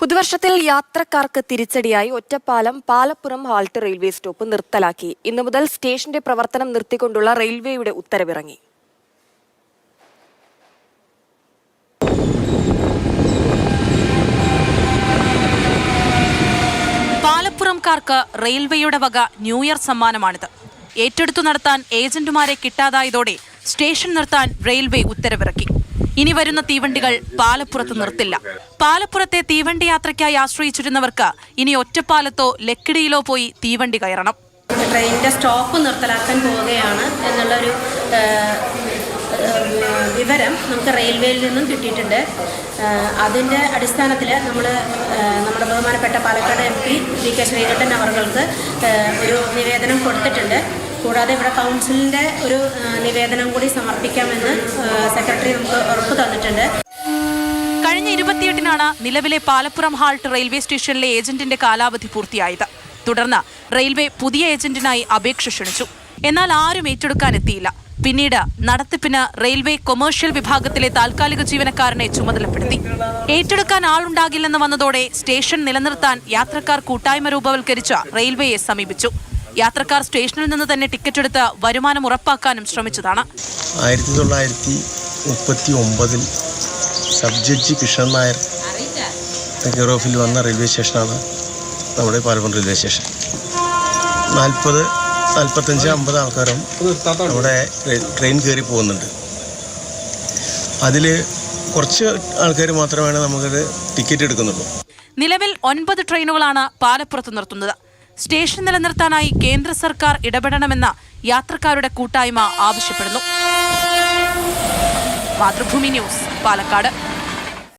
പുതുവർഷത്തിൽ യാത്രക്കാർക്ക് തിരിച്ചടിയായി Ottapalam Palappuram halt railway stop നിർത്തലാക്കി. ഇന്നു മുതൽ സ്റ്റേഷന്റെ പ്രവർത്തനം നിർത്തിക്കൊണ്ടുള്ള റെയിൽവേയുടെ ഉത്തരവിറങ്ങി. പാലപ്പുറംകാർക്ക് റെയിൽവേയുടെ വക ന്യൂ ഇയർ സമ്മാനമാണിത്. ഏറ്റെടുത്തു നടത്താൻ ഏജന്റുമാരെ കിട്ടാതായതോടെ സ്റ്റേഷൻ നിർത്താൻ റെയിൽവേ ഉത്തരവിറക്കി. ഇനി വരുന്ന തീവണ്ടികൾ പാലപ്പുറത്ത് നിർത്തില്ല. പാലപ്പുറത്തെ തീവണ്ടി യാത്രയ്ക്കായി ആശ്രയിച്ചിരുന്നവർക്ക് ഇനി ഒറ്റപ്പാലത്തോ ലക്കിടിയിലോ പോയി തീവണ്ടി കയറണം. ട്രെയിനിന്റെ സ്റ്റോപ്പ് നിർത്തലാക്കാൻ പോവുകയാണ് എന്നുള്ളൊരു വിവരം നമുക്ക് റെയിൽവേയിൽ നിന്നും കിട്ടിയിട്ടുണ്ട്. അതിന്റെ അടിസ്ഥാനത്തിൽ നമ്മൾ നമ്മുടെ ബഹുമാനപ്പെട്ട Palakkad M P V K Sreekandan അവർക്ക് ഒരു നിവേദനം കൊടുത്തിട്ടുണ്ട്. കൂടാതെ ഇവിടെ കൗൺസിലിന്റെ ഒരു നിവേദനം കൂടി സമർപ്പിക്കാമെന്ന് സെക്രട്ടറി നമുക്ക് ഉറപ്പ് തന്നിട്ടുണ്ട്. കഴിഞ്ഞ ഇരുപത്തിയെട്ടിനാണ് നിലവിലെ പാലപ്പുറം ഹാൾട്ട് റെയിൽവേ സ്റ്റേഷനിലെ ഏജന്റിന്റെ കാലാവധി പൂർത്തിയായത്. തുടർന്ന് റെയിൽവേ പുതിയ ഏജന്റിനായി അപേക്ഷ ക്ഷണിച്ചു. എന്നാൽ ആരും ഏറ്റെടുക്കാൻ എത്തിയില്ല. പിന്നീട് നടത്തിപ്പിന് റെയിൽവേ കൊമേഴ്ഷ്യൽ വിഭാഗത്തിലെ താൽക്കാലിക ജീവനക്കാരനെ ചുമതലപ്പെടുത്തി. ഏറ്റെടുക്കാൻ ആളുണ്ടാകില്ലെന്ന് വന്നതോടെ സ്റ്റേഷൻ നിലനിർത്താൻ യാത്രക്കാർ കൂട്ടായ്മ രൂപവൽക്കരിച്ച റെയിൽവേയെ സമീപിച്ചു. യാത്രക്കാർ സ്റ്റേഷനിൽ നിന്ന് തന്നെ ടിക്കറ്റ് എടുത്ത് വരുമാനം ഉറപ്പാക്കാനും ശ്രമിച്ചതാണ്. ആയിരത്തി തൊള്ളായിരത്തി മുപ്പത്തി ഒമ്പതിൽ sub judge Kishan Nair care ഓഫിൽ വന്ന റെയിൽവേ സ്റ്റേഷനാണ് നമ്മുടെ പാലപ്പുറം റെയിൽവേ സ്റ്റേഷൻ നാൽപ്പത് നാൽപ്പത്തഞ്ച് അമ്പത് ആൾക്കാരും നമ്മുടെ ട്രെയിൻ കയറി പോകുന്നുണ്ട്. അതിൽ കുറച്ച് ആൾക്കാർ മാത്രമാണ് നമുക്കത് ടിക്കറ്റ് എടുക്കുന്നുള്ളൂ. നിലവിൽ ഒൻപത് ട്രെയിനുകളാണ് പാലപ്പുറത്ത് നിർത്തുന്നത്. സ്റ്റേഷൻ നിലനിർത്താനായി കേന്ദ്ര സർക്കാർ ഇടപെടണമെന്ന യാത്രക്കാരുടെ കൂട്ടായ്മ ആവശ്യപ്പെടുന്നു. മാതൃഭൂമി ന്യൂസ് പാലക്കാട്.